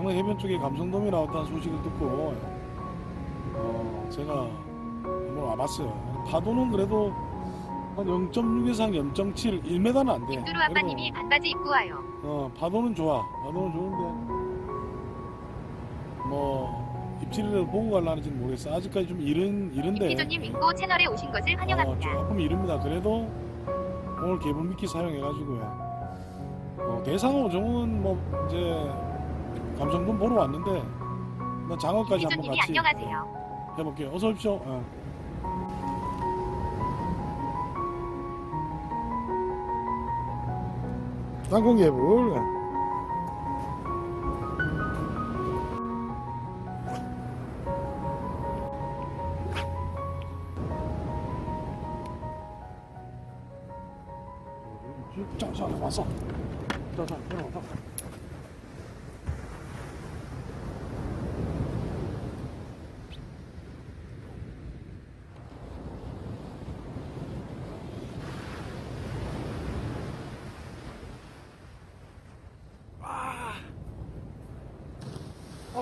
강릉 해변 쪽에 감성돔이 나왔다는 소식을 듣고 어, 제가 한번 와봤어요. 파도는 그래도 한 0.6 이상 0.7, 1m는 안 돼. 임두루 아빠님이 반바지 입고 와요. 어, 파도는 좋아. 파도는 좋은데 뭐 입질이라도 보고 갈라는지는 모르겠어. 아직까지 좀 이른 이른데 임피조님 윙고 채널에 오신 것을 어, 환영합니다. 조금 이릅니다. 그래도 오늘 개불 미끼 사용해가지고요. 어, 대상 어종은 뭐 이제 감성돔 보러 왔는데 나 장어까지 한번 같이 안녕하세요. 해볼게요. 어서 오십시오. 어. 땅콩개불 자, 자, 왔어. 자, 자. 아,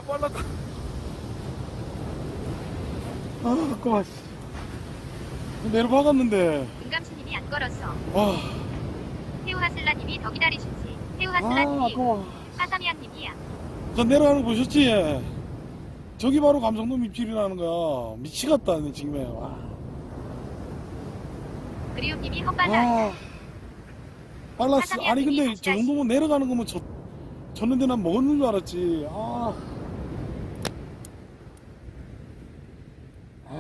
빨랐다. 아, 아까워. 씨. 내려박았는데. 은감수님이 안 걸었어. 와, 태우하슬라님이 더 기다리신지. 아, 태우하슬라님이 아까워. 하사미양님이야. 저 내려가는 거 보셨지? 저기 바로 감성돔 입질이라는 거야. 미치겠다, 내 지금에. 와. 그리움님이 헛발라. 와. 빨랐어. 아니, 근데 저 정도면 내려가는 거면 저, 졌는데 난 먹었는 줄 알았지. 아.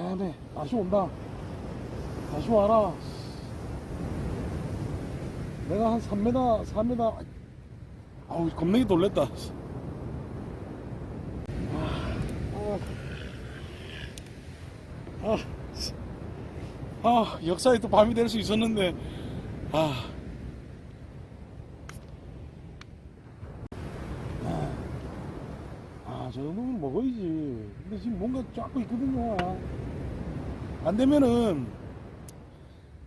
아, 네. 다시 온다. 다시 와라. 내가 한 3m, 4m. 아우, 겁나게 놀랬다. 아, 아, 아, 아, 역사에 또 밤이 될 수 있었는데, 아. 아, 저 정도면 먹어야지. 근데 지금 뭔가 쫙고 있거든요. 안 되면은,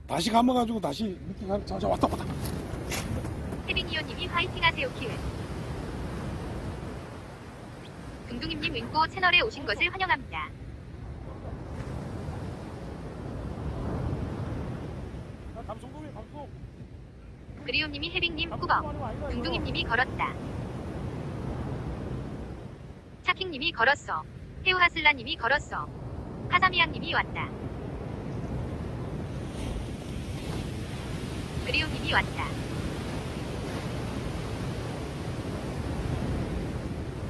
다시 감아가지고 다시 밑에 가, 자, 자, 왔다, 왔다. 태빙이호님이 화이팅하세요 키읔. 둥둥임님 윙고 채널에 오신 것을 환영합니다. 감성돔이 감성. 그리움님이 해빙님 꾸벅. 둥둥임님이 걸었다. 차킹님이 걸었어. 태우하슬라님이 걸었어. 하사미양님이 왔다. 그리움님이 왔다.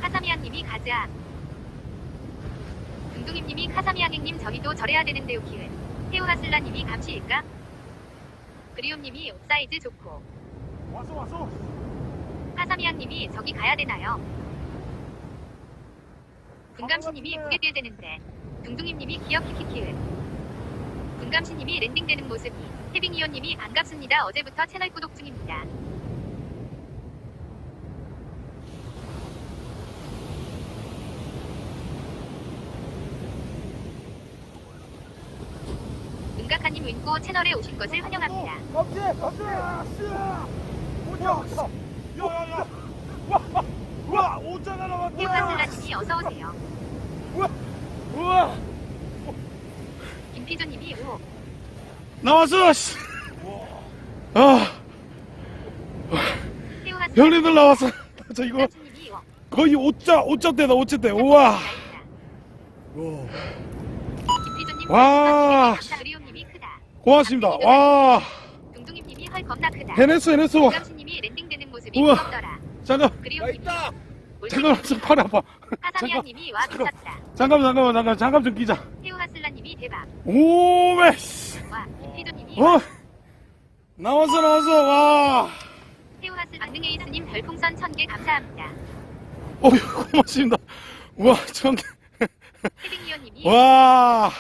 카사미양님이 가자. 둥둥임님이 카사미양행님 저희도 저래야 되는데요 키읔. 태우하슬라님이 감시일까? 그리움님이 옵사이즈 좋고. 왔어, 왔어. 하사미양님이 저기 가야 되나요? 분감시님이 무게 뛸 되는데 둥둥임님이 기억 키키키을 분감시님이 랜딩되는 모습이 태빙이호님이 반갑습니다 어제부터 채널 구독 중입니다 은각하님 윙고 채널에 오신 것을 환영합니다 깜지 오자 야야야 오자가 나왔다 태우하슬라님이 어서 오세요 우와 김피조님이 오 나왔어, 씨. 아, 형님들 나왔어. 저 이거 오 거의 5자, 5자 때다, 5자 때. 우와. 김피조님 와. 크다 고맙습니다. 와, 둥둥이님이 헐 겁나 크다. 해냈어, 해냈어. 감시님이 랜딩되는 모습이 우와. 무섭더라. 잠깐, 그리움님이 잠깐만, 저 팔이 아파. 하사미아님이 와 잠깐. 미쳤다. 잠깐만, 잠깐만, 잠깐, 잠깐 좀 끼자. 태우하슬라님이 대박. 오메, 씨. 와 김피조님이 어? 나왔어, 나왔어, 와. 태우하슬 안능에이스님 별풍선 1000개 감사합니다. 어휴, 고맙습니다. 우와, 청, 태빙이호님이 와.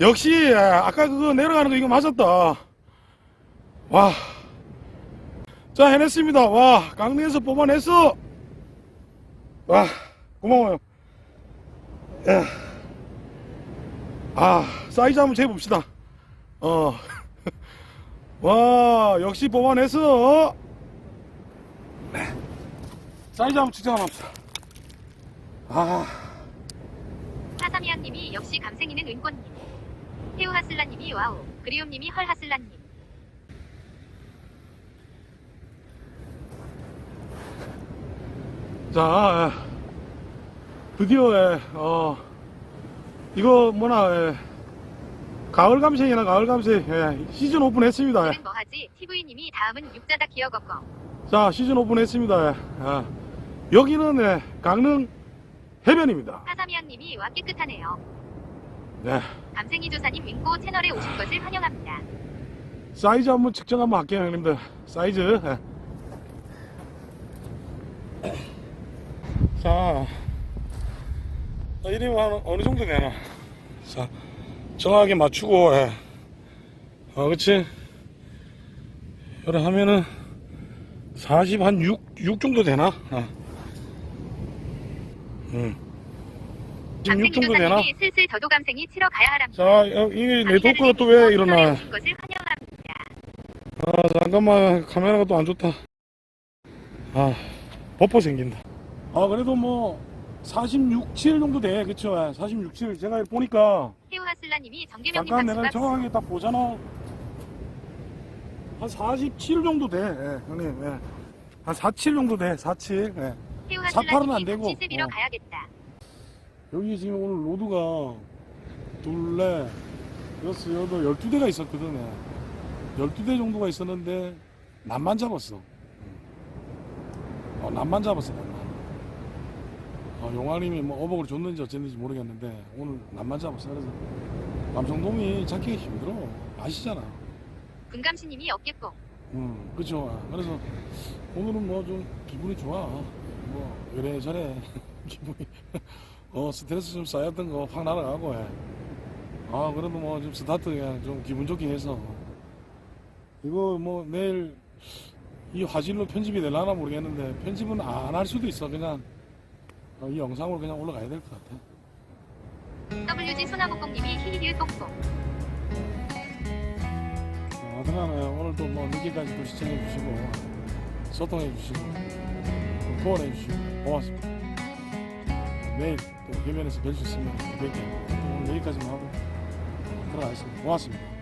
역시, 아까 그거 내려가는 거 이거 맞았다. 와. 자, 해냈습니다. 와, 강릉에서 뽑아냈어. 와, 고마워요. 야. 아, 사이즈 한번 재봅시다. 어. 와, 역시 뽑아냈어. 사이즈 한번 측정 한번 합시다. 아, 사삼이양님이 역시 감생이는 은꽃님. 태우하슬라님이 와우. 그리움님이 헐하슬라님. 자, 예. 드디어, 예, 어, 이거 뭐나, 예, 가을 감생이나 가을 감생, 예, 시즌 오픈했습니다. 예. 뭐하지? TV님이 다음은 육자다 기어거거. 자, 시즌 오픈했습니다. 예. 아, 여기는 예, 강릉 해변입니다. 사삼이양님이 와 깨끗하네요. 네. 감생이 조사님 윙고 채널에 오신 것을 환영합니다. 사이즈 한번 측정 한번 할게요, 형님들. 사이즈. 예. 자, 자, 이름이 한 어느 정도 되나? 자, 정확하게 맞추고, 예. 어, 그치? 이래 하면은 40, 한 6, 6 정도 되나? 어. 음. 지금 6 감생이 정도 되나? 조사님이 슬슬 저도 감생이 치러 가야 하랍니다. 자, 어, 이게 내 토크가 또 왜 일어나? 아 잠깐만 카메라가 또 안 좋다 아 버퍼 생긴다 아 그래도 뭐 46, 7 정도 돼. 그쵸? 46, 7 제가 보니까 태우하슬라님이 정계명님 잠깐 내가 정확하게 딱 보잖아. 한 47 정도 돼. 예, 형님. 예. 한47 정도 돼. 47 예. 48은 안 태우하슬라님이 되고, 어. 가야겠다. 여기 지금 오늘 로드가 둘레 여섯 여덟 열두 대가 있었거든. 요 열두 대 정도가 있었는데 남만 잡았어. 어, 남만 잡았어 남만 어, 용화님이 뭐 어복을 줬는지 어쨌는지 모르겠는데 오늘 남만 잡았어 그래서 남성돔이 잡기가 힘들어 아시잖아 군감시님이 어깨뽕. 음, 그죠. 그래서 오늘은 뭐 좀 기분이 좋아. 뭐 이래저래 기분이 어 스트레스 좀 쌓였던 거 확 날아가고 해. 아 그래도 뭐 좀 스타트 그냥 좀 기분 좋게 해서 이거 뭐 내일 이 화질로 편집이 되려나 모르겠는데 편집은 안 할 수도 있어 그냥 어, 이 영상으로 그냥 올라가야 될 것 같아. WG 소나무뽕님이 히히히을 뽕뽕. 어, 하여튼간 오늘도 뭐 늦게까지 또 시청해 주시고 소통해 주시고 또 후원해 주시고 고맙습니다. 내일 또 해변에서 뵐 수 있으면 뵐게요. 오늘 여기까지만 하고 들어가겠습니다. 고맙습니다.